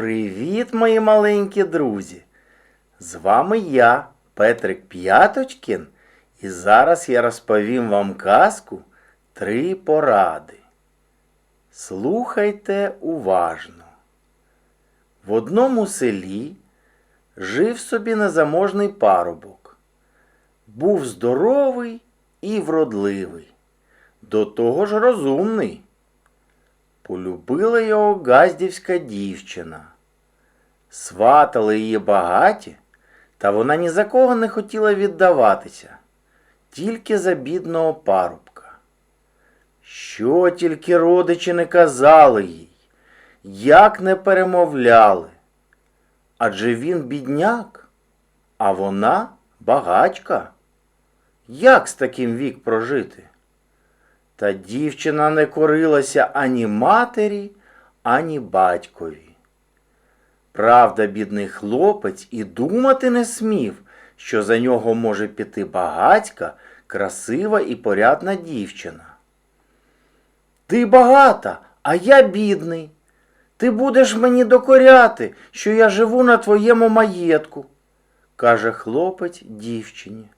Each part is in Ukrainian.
Привіт, мої маленькі друзі! З вами я, Петрик П'яточкін, і зараз я розповім вам казку Три поради. Слухайте уважно. В одному селі жив собі незаможний парубок. Був здоровий і вродливий, до того ж розумний. Полюбила його газдівська дівчина. Сватали її багаті, та вона ні за кого не хотіла віддаватися, тільки за бідного парубка. Що тільки родичі не казали їй, як не перемовляли. Адже він бідняк, а вона багачка. Як з таким вік прожити? Та дівчина не корилася ані матері, ані батькові. Правда, бідний хлопець і думати не смів, що за нього може піти багацька, красива і порядна дівчина. Ти багата, а я бідний. Ти будеш мені докоряти, що я живу на твоєму маєтку, каже хлопець дівчині.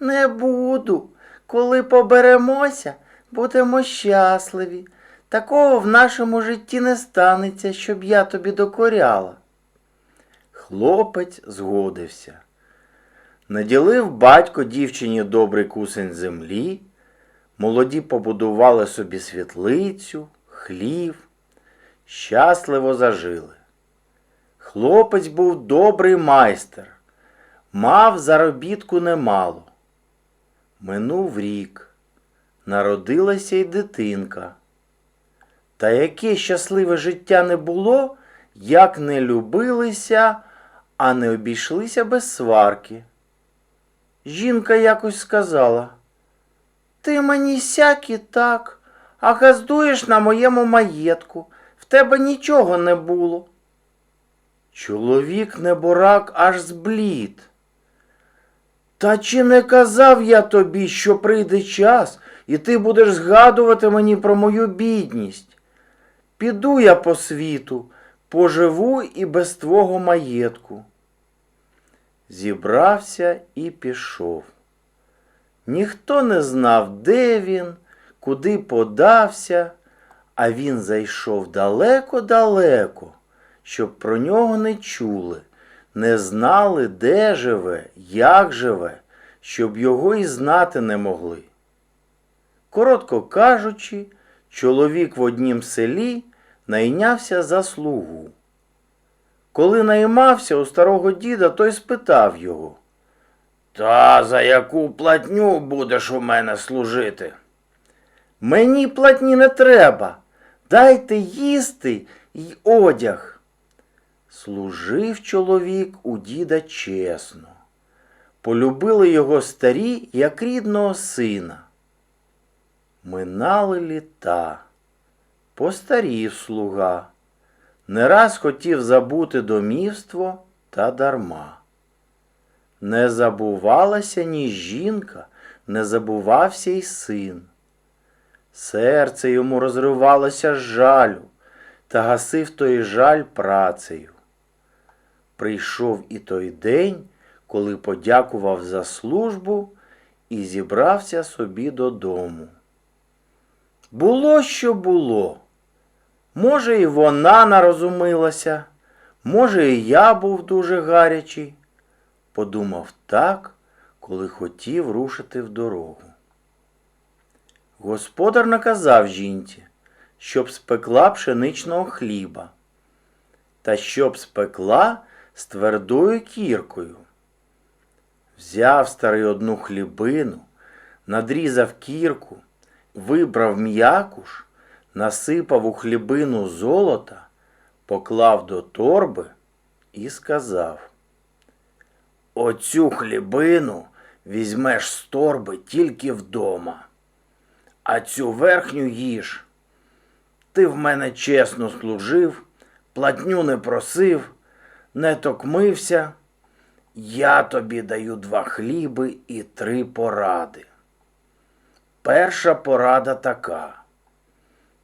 Не буду. Коли поберемося, будемо щасливі. Такого в нашому житті не станеться, щоб я тобі докоряла. Хлопець згодився. Наділив батько дівчині добрий кусень землі, молоді побудували собі світлицю, хлів, щасливо зажили. Хлопець був добрий майстер, мав заробітку немало. Минув рік, народилася й дитинка. Та яке щасливе життя не було, як не любилися, а не обійшлися без сварки. Жінка якось сказала, ти мені сяк і так, а газдуєш на моєму маєтку, в тебе нічого не було. Чоловік неборак аж зблід. Та чи не казав я тобі, що прийде час, і ти будеш згадувати мені про мою бідність? Піду я по світу, поживу і без твого маєтку. Зібрався і пішов. Ніхто не знав, де він, куди подався, а він зайшов далеко-далеко, щоб про нього не чули, не знали, де живе, як живе, щоб його і знати не могли. Коротко кажучи, чоловік в однім селі найнявся за слугу. Коли наймався у старого діда, той спитав його. Та за яку платню будеш у мене служити? Мені платні не треба. Дайте їсти й одяг. Служив чоловік у діда чесно. Полюбили його старі, як рідного сина. Минали літа, постарів слуга, не раз хотів забути домівство та дарма. Не забувалася ні жінка, не забувався й син. Серце йому розривалося з жалю, та гасив той жаль працею. Прийшов і той день, коли подякував за службу і зібрався собі додому. Було, що було. Може, і вона нарозумилася, може, і я був дуже гарячий. Подумав так, коли хотів рушити в дорогу. Господар наказав жінці, щоб спекла пшеничного хліба, та щоб спекла з твердою кіркою. Взяв старий одну хлібину, надрізав кірку, вибрав м'якуш, насипав у хлібину золота, поклав до торби і сказав. Оцю хлібину візьмеш з торби тільки вдома, а цю верхню їж. Ти в мене чесно служив, платню не просив, не токмився. Я тобі даю два хліби і три поради. Перша порада така.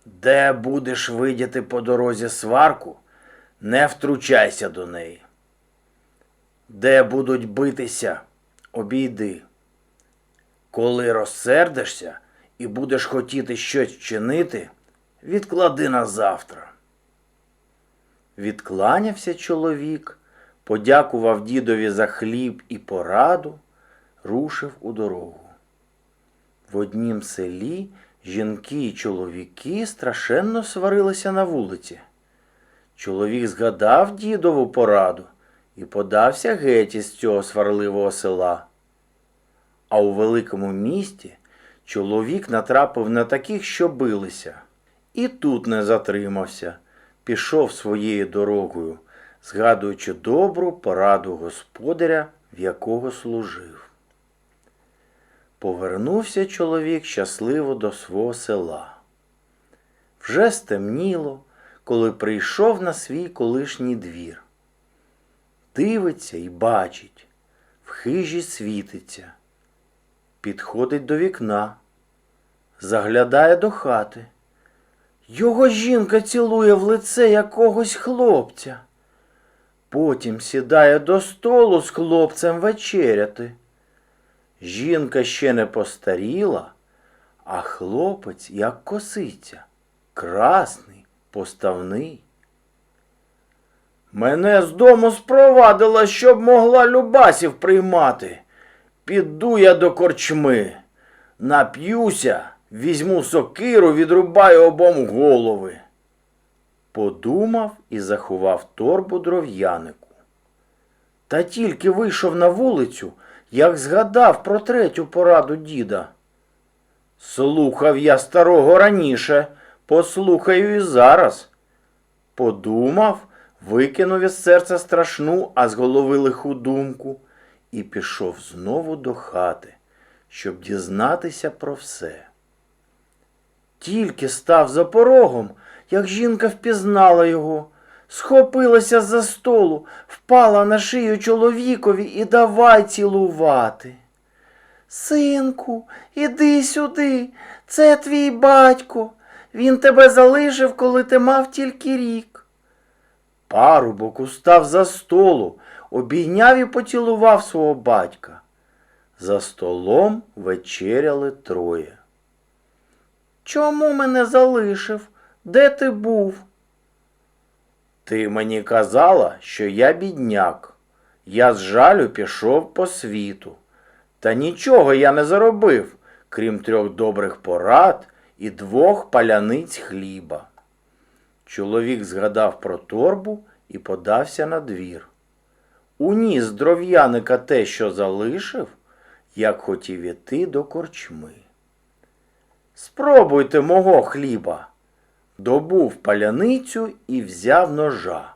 Де будеш видіти по дорозі сварку, Не втручайся до неї. Де будуть битися, обійди. Коли розсердишся і будеш хотіти щось вчинити, відклади на завтра. Відкланявся чоловік, подякував дідові за хліб і пораду, рушив у дорогу. В однім селі жінки і чоловіки страшенно сварилися на вулиці. Чоловік згадав дідову пораду і подався геть із цього сварливого села. А у великому місті чоловік натрапив на таких, що билися, і тут не затримався, пішов своєю дорогою, згадуючи добру пораду господаря, в якого служив. Повернувся чоловік щасливо до свого села. Вже стемніло, коли прийшов на свій колишній двір. Дивиться і бачить, в хижі світиться, підходить до вікна, заглядає до хати. Його жінка цілує в лице якогось хлопця. Потім сідає до столу з хлопцем вечеряти. Жінка ще не постаріла, а хлопець як косиця, красний, поставний. Мене з дому спровадила, щоб могла Любасів приймати. Піду я до корчми, нап'юся, візьму сокиру, відрубаю обом голови. Подумав і заховав торбу дров'янику. Та тільки вийшов на вулицю, як згадав про третю пораду діда. Слухав я старого раніше, послухаю і зараз. Подумав, викинув із серця страшну, а з голови лиху думку, і пішов знову до хати, щоб дізнатися про все. Тільки став за порогом, як жінка впізнала його, схопилася за столу, впала на шию чоловікові і давай цілувати. Синку, іди сюди, це твій батько. Він тебе залишив, коли ти мав тільки рік. Парубок устав за столу, обійняв і поцілував свого батька. За столом вечеряли троє. Чому мене залишив? Де ти був? Ти мені казала, що я бідняк. Я з жалю пішов по світу. Та нічого я не заробив, крім трьох добрих порад і двох паляниць хліба. Чоловік згадав про торбу і подався на двір. Уніс дров'яника те, що залишив, як хотів іти до корчми. Спробуйте мого хліба. Добув паляницю і взяв ножа.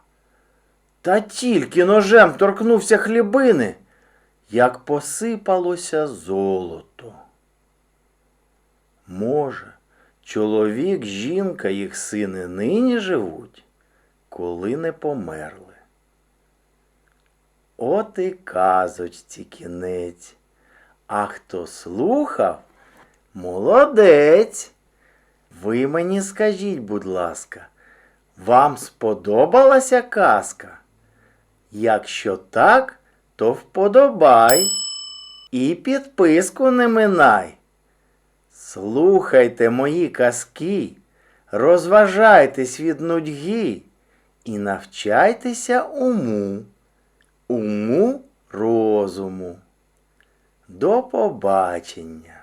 Та тільки ножем торкнувся хлібини, як посипалося золото. Може, чоловік, жінка, їх сини нині живуть, коли не померли. От і казочці кінець. А хто слухав, молодець. Ви мені скажіть, будь ласка, вам сподобалася казка? Якщо так, то вподобай і підписку не минай. Слухайте мої казки, розважайтесь від нудьги і навчайтеся уму, уму розуму. До побачення!